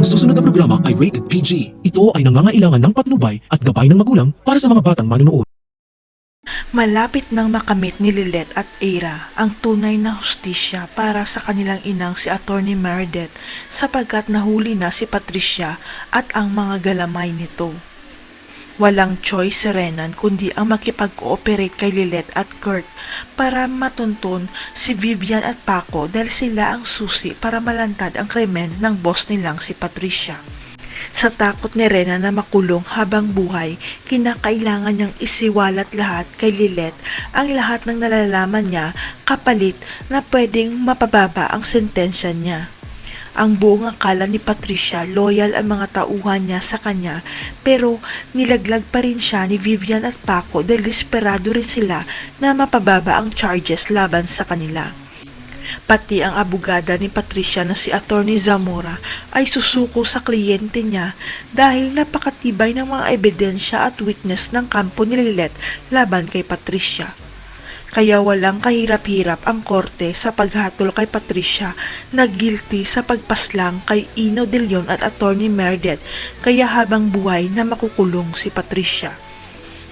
Ang susunod na programa ay rated PG. Ito ay nangangailangan ng patnubay at gabay ng magulang para sa mga batang manunood. Malapit nang makamit ni Lilet at Eira ang tunay na hustisya para sa kanilang inang si Attorney Meredith sapagkat nahuli na si Patricia at ang mga galamay nito. Walang choice si Renan kundi ang makipag-cooperate kay Lilet at Kurt para matunton si Vivian at Paco dahil sila ang susi para malantad ang krimen ng boss nilang si Patricia. Sa takot ni Rena na makulong habang buhay, kinakailangan niyang isiwalat lahat kay Lilet ang lahat ng nalalaman niya kapalit na pwedeng mapababa ang sentensya niya. Ang buong akala ni Patricia loyal ang mga tauhan niya sa kanya pero nilaglag pa rin siya ni Vivian at Paco dahil desperado rin sila na mapababa ang charges laban sa kanila. Pati ang abogada ni Patricia na si Attorney Zamora ay susuko sa kliyente niya dahil napakatibay ng mga ebidensya at witness ng kampo ni Lilet laban kay Patricia. Kaya walang kahirap-hirap ang korte sa paghatol kay Patricia na guilty sa pagpaslang kay Ino De Leon at Attorney Meredith kaya habang buhay na makukulong si Patricia.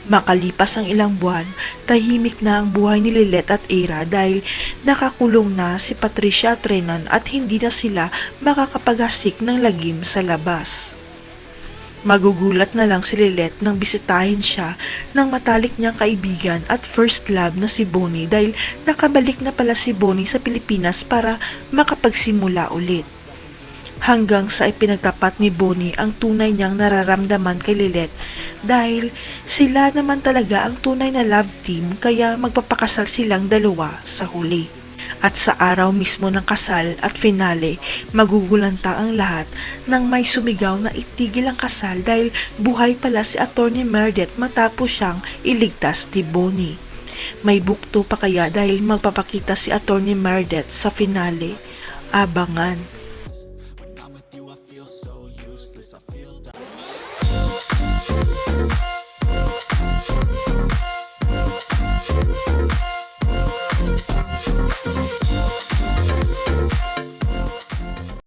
Makalipas ang ilang buwan, tahimik na ang buhay ni Lilet at Ira dahil nakakulong na si Patricia at Renan at hindi na sila makakapaghasik ng lagim sa labas. Magugulat na lang si Lilet nang bisitahin siya ng matalik niyang kaibigan at first love na si Bonnie dahil nakabalik na pala si Bonnie sa Pilipinas para makapagsimula ulit hanggang sa ipinagtapat ni Bonnie ang tunay niyang nararamdaman kay Lilet dahil sila naman talaga ang tunay na love team kaya magpapakasal silang dalawa sa huli. At sa araw mismo ng kasal at finale, magugulanta ang lahat nang may sumigaw na itigil ang kasal dahil buhay pala si Attorney Meredith matapos siyang iligtas ni Bonnie. May bukto pa kaya dahil magpapakita si Attorney Meredith sa finale. Abangan. When you.